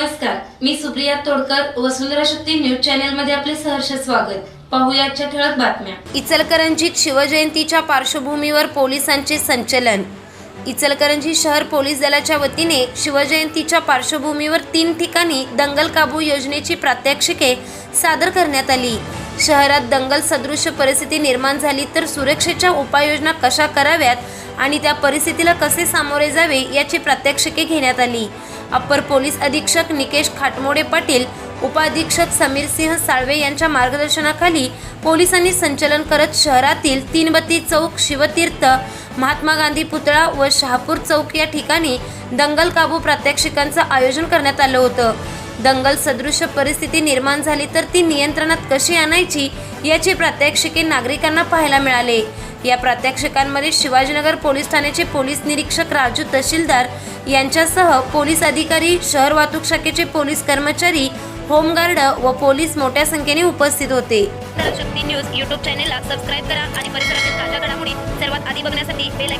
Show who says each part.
Speaker 1: नमस्कार मी Supriya Todkar Vasundhara Shakti news channel मध्ये आपले सहर्ष स्वागत. पाहुयाच्या ठळक बातम्या.
Speaker 2: इचलकरंजीत शिवजयंतीच्या पार्श्वभूमीवर पोलिसांचे संचलन. इचलकरंजी शहर पोलीस दलाच्या वतीने शिवजयंतीच्या पार्श्वभूमीवर तीन ठिकाणी दंगल काबू योजनेची प्रात्यक्षिके सादर करण्यात आली. शहरात दंगल सदृश परिस्थिती निर्माण झाली तर सुरक्षेच्या उपाययोजना कशा कराव्यात आणि त्या परिस्थितीला कसे सामोरे जावे याची प्रात्यक्षिके घेण्यात आली. अप्पर पोलीस अधीक्षक निकेश खाटमोडे पाटील उपाधीक्षक समीर सिंह साळवे यांच्या मार्गदर्शनाखाली पोलिसांनी संचलन करत शहरातील तीनबत्ती चौक शिवतीर्थ महात्मा गांधी पुतळा व शहापूर चौक या ठिकाणी दंगल काबू प्रात्यक्षिकांचं आयोजन करण्यात आलं होतं. दंगल सदृश परिस्थिती निर्माण झाली तर ती नियंत्रणात कशी आणायची याचे प्रात्यक्षिके नागरिकांना पाहायला मिळाले. या प्रात्यक्षिकांमध्ये शिवाजीनगर पोलीस ठाण्याचे पोलीस निरीक्षक राजू तहसीलदार यांच्यासह पोलीस अधिकारी शहर वाहतूक शाखेचे पोलीस कर्मचारी होमगार्ड व पोलीस मोठ्या संख्येने उपस्थित होते.
Speaker 3: शक्ती न्यूज युट्यूब चॅनेलला सबस्क्राईब करा आणि परिसरातील ताज्या घडामोडी सर्वात आधी बघण्यासाठी बेल